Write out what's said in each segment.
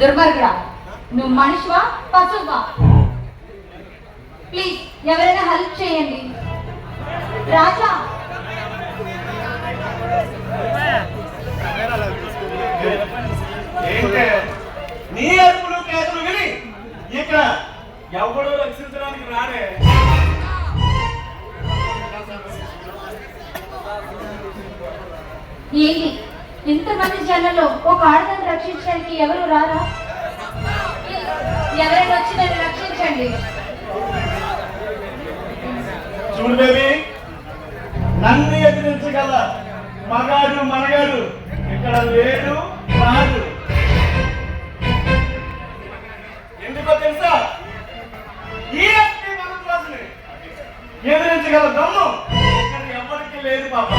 దుర్మార్గుడా. నువ్వు మనిషివా పశువా? ప్లీజ్ ఎవరైనా హెల్ప్ చేయండి. రాజా. ఏంటే? నీ అరుపులు కేసులు విని ఇక్కడ ఎవడు రక్షించడానికి రాడే ఏంటి? ఇంతమంది జనంలో ఒక ఆడదాన్ని రక్షించడానికి ఎవరు రారా? ఎవరైనా వచ్చి నన్ను రక్షించండి. చూడు బేబీ నన్ను ఎదిరించగల మగాడు మనగాడు ఇక్కడ లేడు రాడు. ఎందుకో తెలుసా? ఈ ఎదిరించగల దమ్ము ఇక్కడ ఎవరికి లేదు పాప.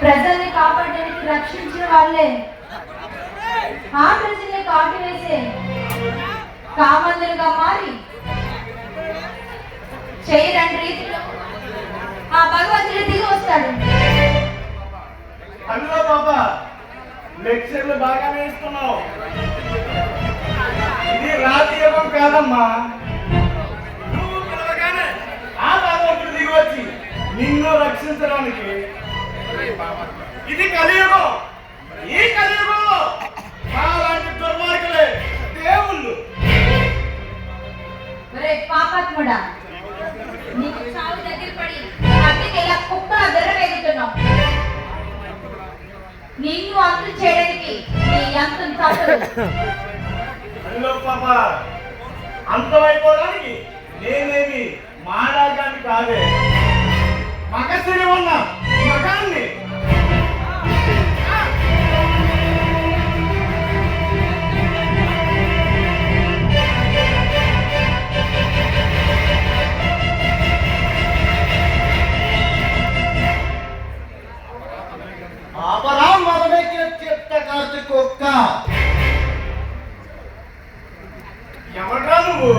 ప్రజల్ని కాపాడడానికి రక్షించిన వాళ్ళే. ఆ ప్రజల్ని కాటు కామందులుగా మారి చేయరని రీతిలో ఆ భగవంతుడు దిగి వస్తాడు. అందులో బాబా లెక్చర్లు బాగానే ఇస్తున్నావు. ఇది రాజయోగం కాదమ్మా. ఇది కలియుగం. ఈ కలియుగంలో అలాంటి దుర్మార్గులే దేవుళ్ళు. పాపాత్ముడా నీకు చావు దగ్గర పడి అద్దెకి ఇలా కుక్క అద్దర వేగుతున్నావు. నిన్ను అంతు చేయడానికి నీ అంతం తప్పదు. పాప అంతమైపోవడానికి నేనేమి మాడాగాన్ని కాదే మగసిరి ఉన్న. కుక్క ఎవడ్రా నువ్వు?